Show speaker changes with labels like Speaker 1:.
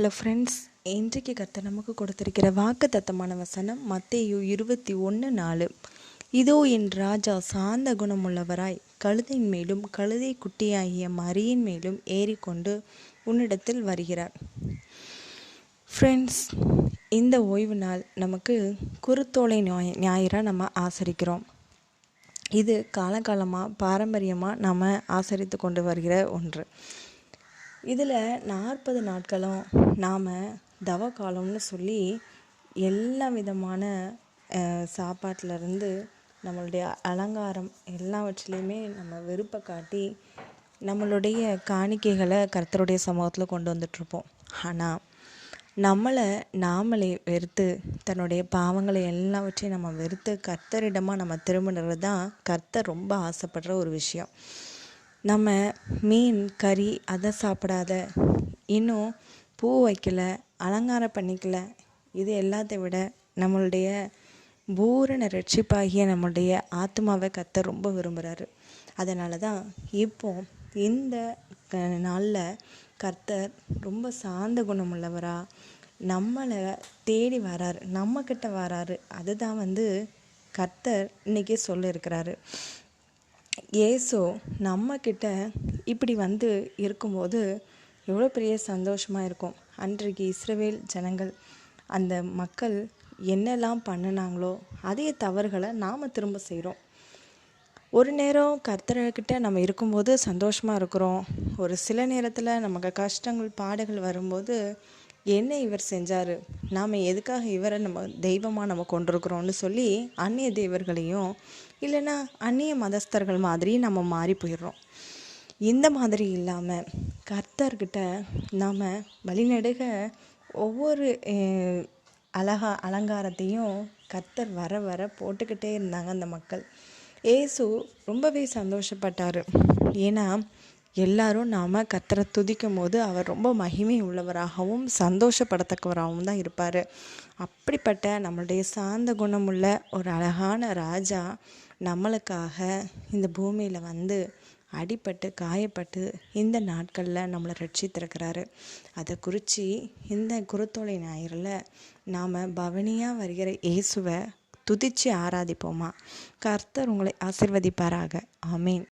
Speaker 1: Hello friends இன்றைக்கு கர்த்தர் நமக்கு கொடுத்திருக்கிற வாக்கு தத்தமான வசனம் மத்தேயு இருபத்தி ஒன்று நாலு. இதோ என் ராஜா சாந்த குணமுள்ளவராய் கழுதையின் மேலும் கழுதை குட்டியாகிய மரியின் மேலும் ஏறிக்கொண்டு உன்னிடத்தில் வருகிறார். ஃப்ரெண்ட்ஸ் இந்த ஓய்வு நாள் நமக்கு குருத்தோலை ஞாய ஞாயிறாக நம்ம ஆசரிக்கிறோம். இது காலகாலமாக பாரம்பரியமாக நாம் ஆசரித்து கொண்டு வருகிற ஒன்று. இதில் நாற்பது நாட்களும் நாம் தவ காலம்னு சொல்லி எல்லா விதமான சாப்பாட்டிலருந்து நம்மளுடைய அலங்காரம் எல்லாவற்றிலையுமே நம்ம விருப்பை காட்டி நம்மளுடைய காணிக்கைகளை கர்த்தருடைய சமூகத்தில் கொண்டு வந்துட்ருப்போம். ஆனால் நம்மளை நாமளே வெறுத்து தன்னுடைய பாவங்களை எல்லாவற்றையும் நம்ம வெறுத்து கர்த்தரிடமாக நம்ம திரும்பினது தான் கர்த்தர் ரொம்ப ஆசைப்படுற ஒரு விஷயம். நம்ம மீன் கறி அதை சாப்பிடாத. இன்னும் பூ வைக்கல அலங்காரம் பண்ணிக்கல. இது எல்லாத்தை விட நம்மளுடைய பூரண ரட்சிப்பாகிய நம்மளுடைய ஆத்மாவை கத்த ரொம்ப விரும்புகிறாரு அதனால தான் இப்போ இந்த நாளில் கர்த்தர் ரொம்ப சார்ந்த குணமுள்ளவராக நம்மளை தேடி வராரு நம்மக்கிட்ட வராரு. அதுதான் வந்து கர்த்தர் இன்றைக்கி சொல்லியிருக்கிறாரு ஏசோ நம்மக்கிட்ட இப்படி வந்து இருக்கும்போது எவ்வளோ பெரிய சந்தோஷமாக இருக்கும். அன்றைக்கு இஸ்ரவேல் ஜனங்கள் அந்த மக்கள் என்னெல்லாம் பண்ணினாங்களோ அதே தவறுகளை நாம் திரும்ப செய்கிறோம் ஒரு நேரம் கர்த்தர்கிட்ட நம்ம இருக்கும்போது சந்தோஷமாக இருக்கிறோம். ஒரு சில நேரத்தில் நமக்கு கஷ்டங்கள் பாடுகள் வரும்போது என்ன இவர் செஞ்சார்? நாம் எதுக்காக இவரை நம்ம தெய்வமாக நம்ம கொண்டிருக்கிறோம்னு சொல்லி அந்நிய தெய்வர்களையும் இல்லைன்னா அந்நிய மதஸ்தர்கள் மாதிரி நம்ம மாறி போயிடுறோம். இந்த மாதிரி இல்லாமல் கர்த்தர்கிட்ட நாம் வழிநடுக ஒவ்வொரு அழகா அலங்காரத்தையும் கர்த்தர் வர வர போட்டுக்கிட்டே இருந்தாங்க அந்த மக்கள். ஏசு ரொம்பவே சந்தோஷப்பட்டார். ஏன்னா எல்லாரும் நாம் கத்தரை துதிக்கும் போது அவர் ரொம்ப மகிமை உள்ளவராகவும் சந்தோஷப்படத்தக்கவராகவும் தான் இருப்பார். அப்படிப்பட்ட நம்மளுடைய சார்ந்த குணமுள்ள ஒரு அழகான ராஜா நம்மளுக்காக இந்த பூமியில் வந்து அடிப்பட்டு காயப்பட்டு இந்த நாட்களில் நம்மளை ரட்சித்திருக்கிறாரு. அதை குறித்து இந்த குருத்தோலை ஞாயிறில் நாம் பவனியாக வருகிற இயேசுவை துதித்து ஆராதிப்போமா. கர்த்தர் உங்களை ஆசிர்வதிப்பாராக. ஆமீன்.